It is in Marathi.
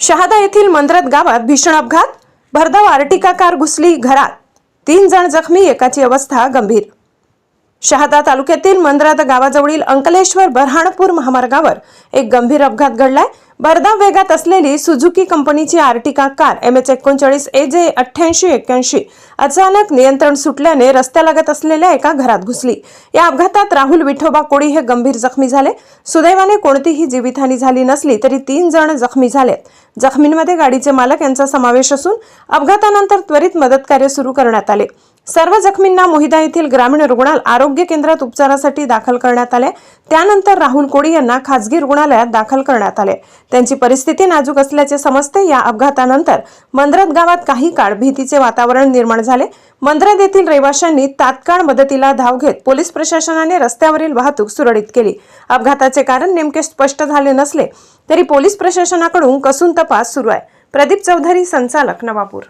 शहादा येथील मंद्रत गावात भीषण अपघात भरधाव आर्टिका कार घुसली घरात. तीन जण जखमी एकाची अवस्था गंभीर. शहादा तालुक्यातील मंद्रात गावाजवळील अंकलेश्वर बरहाणपूर महामार्गावर एक गंभीर अपघात घडलाय. भरधाव वेगात असलेली सुझुकी कंपनीची आर्टिका कार एम एच एकोणचाळीस ए जे अठ्ठ्याऐंशी एक्क्याऐंशी अचानक नियंत्रण सुटल्याने रस्त्यालगत असलेल्या एका घरात घुसली. या अपघातात राहुल विठोबा कोळी हे गंभीर जखमी झाले. सुदैवाने कोणतीही जीवितहानी झाली नसली तरी तीन जण जखमी झालेत जखमींमध्ये गाडीचे मालक यांचा समावेश असून अपघातानंतर त्वरित मदत कार्य सुरू करण्यात आले. सर्व जखमींना मोहिदा येथील ग्रामीण रुग्णाल आरोग्य केंद्रात उपचारासाठी दाखल करण्यात आले. त्यानंतर राहुल कोडी यांना खासगी रुग्णालयात दाखल करण्यात आले. त्यांची परिस्थिती नाजूक असल्याचे समजते. या अपघातानंतर मंद्रत गावात काही काळ भीतीचे वातावरण निर्माण झाले. मंद्रत येथील रहिवाशांनी तात्काळ मदतीला धाव घेत पोलीस प्रशासनाने रस्त्यावरील वाहतूक सुरळीत केली. अपघाताचे कारण नेमके स्पष्ट झाले नसले तरी पोलीस प्रशासनाकडून कसून तपास सुरू आहे. प्रदीप चौधरी संचालक नवापूर